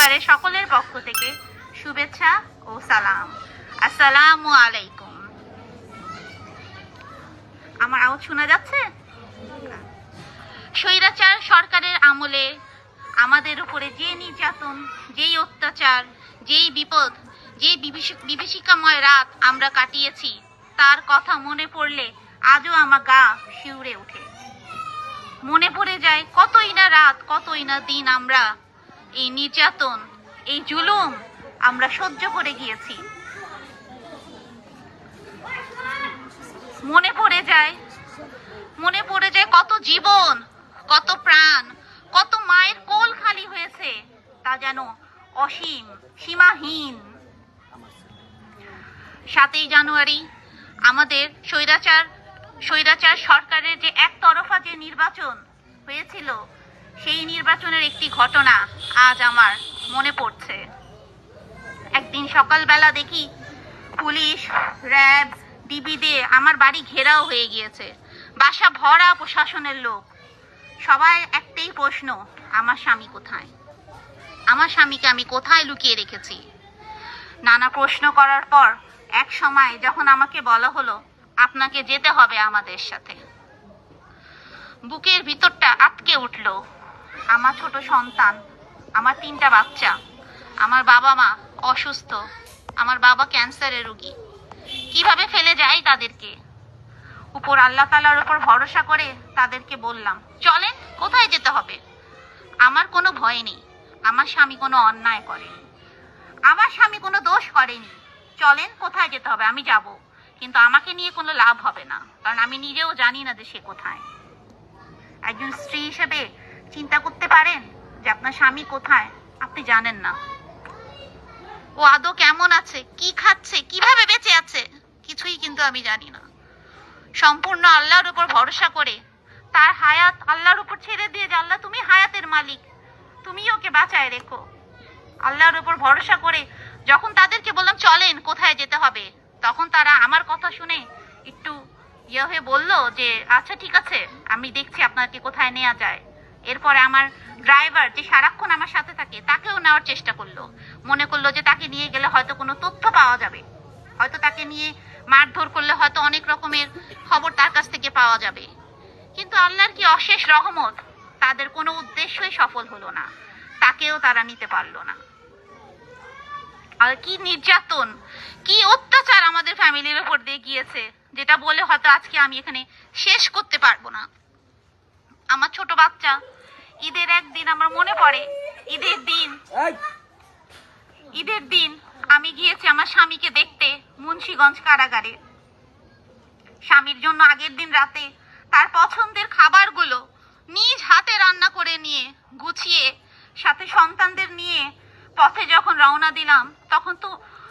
পরিবারের সকলের পক্ষ থেকে শুভেচ্ছা ও সালাম। আসসালামু আলাইকুম। আমার আওয়াজ শোনা যাচ্ছে? স্বৈরাচার সরকারের আমলে আমাদের উপরে যে নির্যাতন, যেই অত্যাচার, যেই বিপদ যে বিভীষি- বিভীষিকাময় রাত আমরা কাটিয়েছি, তার কথা মনে পড়লে আজও আমার গা শিউরে ওঠে। মনে পড়ে যায় কতই না রাত, কতই না দিন আমরা এই নির্যাতন, এই জুলুম আমরা সহ্য করে গিয়েছি। মনে পড়ে যায়, মনে পড়ে যায় কত জীবন, কত প্রাণ, কত মায়ের কোল খালি হয়েছে, তা যেন অসীম, সীমাহীন। সাতই জানুয়ারি, আমাদের স্বৈরাচার স্বৈরাচার সরকারের যে একতরফা যে নির্বাচন হয়েছিল সেই নির্বাচনের একটি ঘটনা আজ আমার মনে পড়ছে। একদিন সকালবেলা দেখি পুলিশ, র্যাব ডিবি দিয়ে আমার বাড়ি ঘেরাও হয়ে গিয়েছে। বাসা ভরা প্রশাসনের লোক। সবাই একটাই প্রশ্ন, আমার স্বামী কোথায়? আমার স্বামীকে আমি কোথায় লুকিয়ে রেখেছি? নানা প্রশ্ন করার পর এক সময় যখন আমাকে বলা হলো, আপনাকে যেতে হবে আমাদের সাথে। বুকের ভিতরটা আটকে উঠল। আমার ছোট সন্তান, আমার তিনটা বাচ্চা, আমার বাবা মা অসুস্থ, আমার বাবা ক্যান্সারের রোগী। কীভাবে ফেলে যাই তাদেরকে? উপর আল্লাহ তালার উপর ভরসা করে তাদেরকে বললাম, চলেন, কোথায় যেতে হবে? আমার কোনো ভয় নেই, আমার স্বামী কোনো অন্যায় করেনি, আমার স্বামী কোনো দোষ করেনি। চলেন, কোথায় যেতে হবে? আমি যাব, কিন্তু আমাকে নিয়ে কোনো লাভ হবে না, কারণ আমি নিজেও জানি না যে সে কোথায়। একজন স্ত্রী হিসেবে চিন্তা করতে পারেন যে আপনার স্বামী কোথায়? আপনি জানেন না। ও আদৌ কেমন আছে? কি খাচ্ছে? কীভাবে বেঁচে আছে? কিছুই কিন্তু আমি জানি না। সম্পূর্ণ আল্লাহর উপর ভরসা করে তার হায়াত আল্লাহর উপর ছেড়ে দিয়ে যে আল্লাহ তুমি হায়াতের মালিক তুমি ওকে বাঁচায় রেখো। আল্লাহর উপর ভরসা করে যখন তাদেরকে বললাম, চলেন, কোথায় যেতে হবে? তখন তারা আমার কথা শুনে একটু ইয়ে হয়ে বলল যে আচ্ছা ঠিক আছে, আমি দেখছি আপনাকে কোথায় নেওয়া যায়। এরপরে আমার ড্রাইভার যে সারাক্ষণ আমার সাথে থাকে, তাকেও নেওয়ার চেষ্টা করল। মনে করল যে তাকে নিয়ে গেলে হয়তো কোনো তথ্য পাওয়া যাবে। হয়তো তাকে নিয়ে মারধর করলে হয়তো অনেক রকমের খবর তার কাছ থেকে পাওয়া যাবে। কিন্তু আল্লাহর কি অশেষ রহমত, তাদের কোনো উদ্দেশ্যই সফল হলো না। তাকেও তারা নিতে পারল না। আর কি নির্যাতন, কি অত্যাচার আমাদের ফ্যামিলির উপর দিয়ে গিয়েছে, যেটা বলে হয়তো আজকে আমি এখানে শেষ করতে পারব না। আমার ছোট বাচ্চা। ঈদের একদিন আমার মনে পড়ে ঈদের দিন। ঈদের দিন আমি গিয়েছি আমার স্বামীকে দেখতে মুন্সিগঞ্জ কারাগারে। স্বামীর জন্য আগের দিন রাতে তার পছন্দের খাবারগুলো নিজ হাতে রান্না করে নিয়ে গুছিয়ে সাথে সন্তানদের নিয়ে পথে যখন রওনা দিলাম তখন তো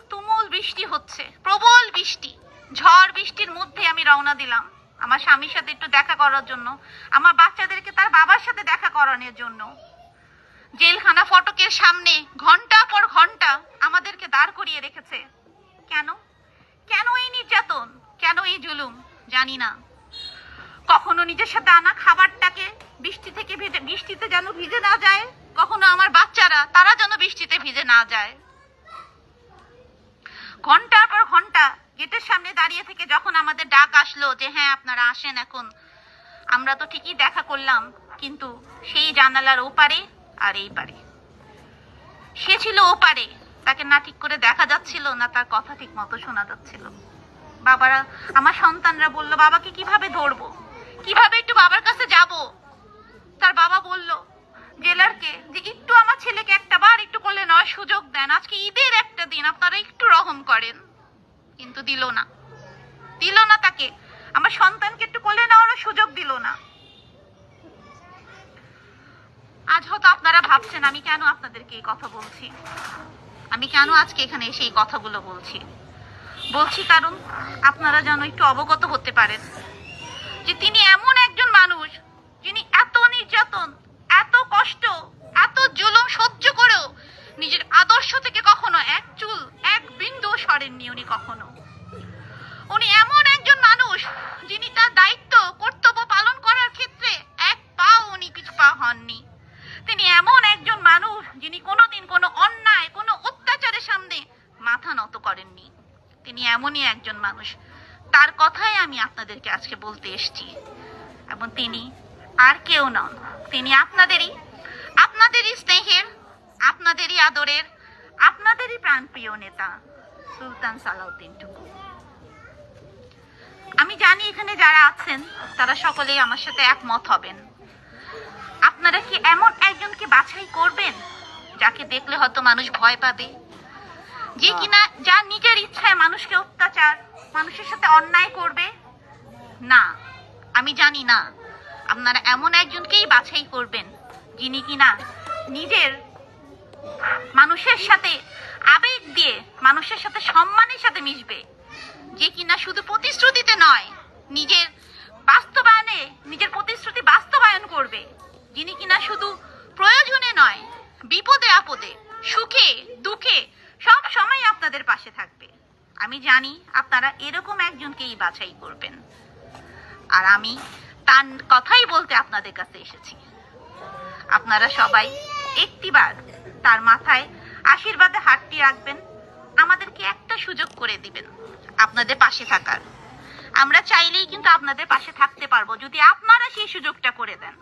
তুমুল বৃষ্টি হচ্ছে প্রবল বৃষ্টি। ঝড় বৃষ্টির মধ্যে আমি রওনা দিলাম। আমার স্বামীর সাথে একটু দেখা করার জন্য, আমার বাচ্চাদেরকে তার বাবার সাথে দেখা করানোর জন্য। জেলখানা ফটকের সামনে ঘণ্টা পর ঘণ্টা আমাদেরকে দাঁড় করিয়ে রেখেছে। কেন? কেন এই নির্যাতন? কেন এই জুলুম? জানি না। কখনো নিজের সাথে আনা খাবারটাকে বৃষ্টি থেকে ভিজে বৃষ্টিতে যেন ভিজে না যায়? কখনো আমার বাচ্চারা, তারা যেন বৃষ্টিতে ভিজে না যায়? ঘণ্টা গেটের সামনে দাঁড়িয়ে থেকে যখন আমাদের ডাক আসলো যে হ্যাঁ আপনারা আসেন এখন। আমরা তো ঠিকই দেখা করলাম, কিন্তু সেই জানালার ওপারে আর এই পারে। সে ছিল ওপারে, তাকে না ঠিক করে দেখা যাচ্ছিল, না তার কথা ঠিক মতো শোনা যাচ্ছিল। বাবারা, আমার সন্তানরা বলল, বাবাকে কীভাবে ধরবো? কীভাবে একটু বাবার কাছে যাব? তার বাবা বলল, জেলারকে, যে একটু আমার ছেলেকে একটা বার একটু করলে নেওয়ার সুযোগ দেন। আজকে ঈদের একটা দিন, আপনারা একটু রহম করেন। কিন্তু দিল না। দিল না তাকে। আমার সন্তানকে একটু কোলে নেওয়ারও সুযোগ দিল না। আজ হয়তো আপনারা ভাবছেন, আমি কেন আপনাদেরকে এই কথা বলছি? আমি কেন আজকে এখানে এসে এই কথাগুলো বলছি? বলছি কারণ আপনারা যেন একটু অবগত হতে পারেন যে তিনি এমন একজন মানুষ যিনি এত নির্যাতন, এত কষ্ট, এত জুলুম সহ্য করেও নিজের আদর্শ থেকে কখনো এক চুল, এক বিন্দু পারেননি উনি কখনো। উনি এমন একজন মানুষ যিনি তার দায়িত্ব, কর্তব্য পালন করার ক্ষেত্রে এক পাও উনি কিছু পা হননি। তিনি এমন একজন মানুষ যিনি কোনোদিন কোনো অন্যায়, কোনো অত্যাচারের সামনে মাথা নত করেননি। তিনি এমনই একজন মানুষ। তার কথাই আমি আপনাদেরকে আজকে বলতে এসছি। এবং তিনি আর কেউ নন। তিনি আপনাদেরই আপনাদেরই স্নেহের, আপনাদেরই আদরের, আপনাদেরই প্রাণপ্রিয় নেতা। সুলতান সালাউদ্দিন টুকু। আমি জানি এখানে যারা আছেন, তারা সকলেই আমার সাথে একমত হবেন। আপনারা কি এমন একজনকে বাছাই করবেন, যাকে দেখলে হয়তো মানুষ ভয় পাবে? যে কিনা যার নিজের ইচ্ছায় মানুষকে অত্যাচার, মানুষের সাথে অন্যায় করবে? না, আমি জানি না। আপনারা এমন একজনকেই বাছাই করবেন, যিনি কিনা নিজের মানুষের সাথে আবেগ দিয়ে মানুষের সাথে সম্মানের সাথে মিশবে। যে কিনা শুধু প্রতিশ্রুতিতে নয়, নিজের বাস্তবায়নে, নিজের প্রতিশ্রুতি বাস্তবায়ন করবে। যিনি কিনা শুধু প্রয়োজনে নয়, বিপদে আপদে, সুখে, দুঃখে, সব সময় আপনাদের পাশে থাকবে। আমি জানি আপনারা এরকম একজনকেই বাছাই করবেন। আর আমি তার কথাই বলতে আপনাদের কাছে এসেছি। আপনারা সবাই একটিবার তার মাথায় আশীর্বাদে হাতটি রাখবেন, আমাদেরকে একটা সুযোগ করে দিবেন, আপনাদের পাশে থাকার। আমরা চাইলেই কিন্তু আপনাদের পাশে থাকতে পারব, যদি আপনারা সেই সুযোগটা করে দেন।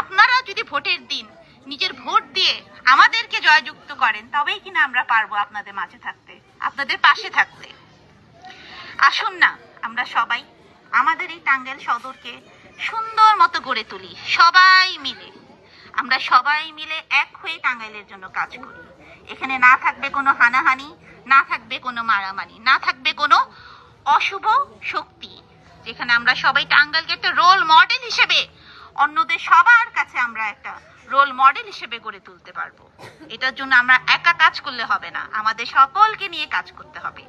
আপনারা যদি ভোটের দিন নিজের ভোট দিয়ে আমাদেরকে জয়যুক্ত করেন, তবেই কিনা আমরা পারব আপনাদের মাঝে থাকতে, আপনাদের পাশে থাকতে। আসুন না, আমরা সবাই আমাদের এই টাঙ্গাইল সদরকে সুন্দর মতো গড়ে তুলি, সবাই মিলে। আমরা সবাই মিলে এক হয়ে টাঙ্গাইলের জন্য কাজ করি। এখানে না থাকবে কোনো হানাহানি, না থাকবে কোনো মারামারি, না থাকবে কোনো অশুভ শক্তি, যেখানে আমরা সবাই টাঙ্গালকে একটা রোল মডেল হিসেবে, অন্যদের সবার কাছে আমরা একটা রোল মডেল হিসেবে গড়ে তুলতে পারব। এটার জন্য আমরা একা কাজ করলে হবে না, আমাদের সকলকে নিয়ে কাজ করতে হবে।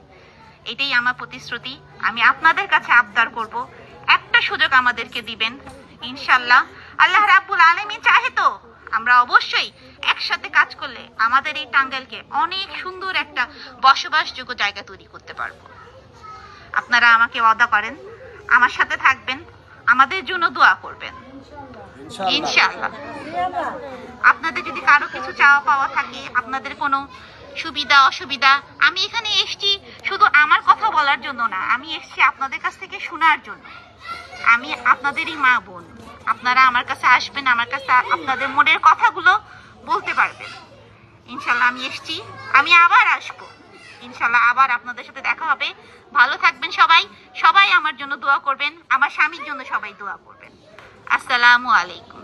এটাই আমার প্রতিশ্রুতি, আমি আপনাদের কাছে আবদার করব। একটা সুযোগ আমাদেরকে দিবেন, ইনশাল্লাহ। আল্লাহ রাব্বুল আলামিন চাহে তো আমরা অবশ্যই একসাথে কাজ করলে আমাদের এই টাঙ্গাইলকে অনেক সুন্দর একটা বসবাসযোগ্য জায়গা তৈরি করতে পারব। আপনারা আমাকে ওয়াদা করেন আমার সাথে থাকবেন আমাদের জন্য দোয়া করবেন। ইনশাআল্লাহ। আপনাদের যদি কারও কিছু চাওয়া পাওয়া থাকে আপনাদের কোনো সুবিধা অসুবিধা আমি এখানে এসেছি শুধু আমার কথা বলার জন্য না আমি এসেছি আপনাদের কাছ থেকে শোনার জন্য। আমি আপনাদেরই মা বোন। আপনারা আমার কাছে আসবেন, আমার কাছে আপনাদের মনের কথাগুলো বলতে পারবেন। ইনশাল্লাহ আমি এসছি, আমি আবার আসব। ইনশাল্লাহ আবার আপনাদের সাথে দেখা হবে। ভালো থাকবেন সবাই সবাই আমার জন্য দোয়া করবেন, আমার স্বামীর জন্য সবাই দোয়া করবেন। আসসালামু আলাইকুম।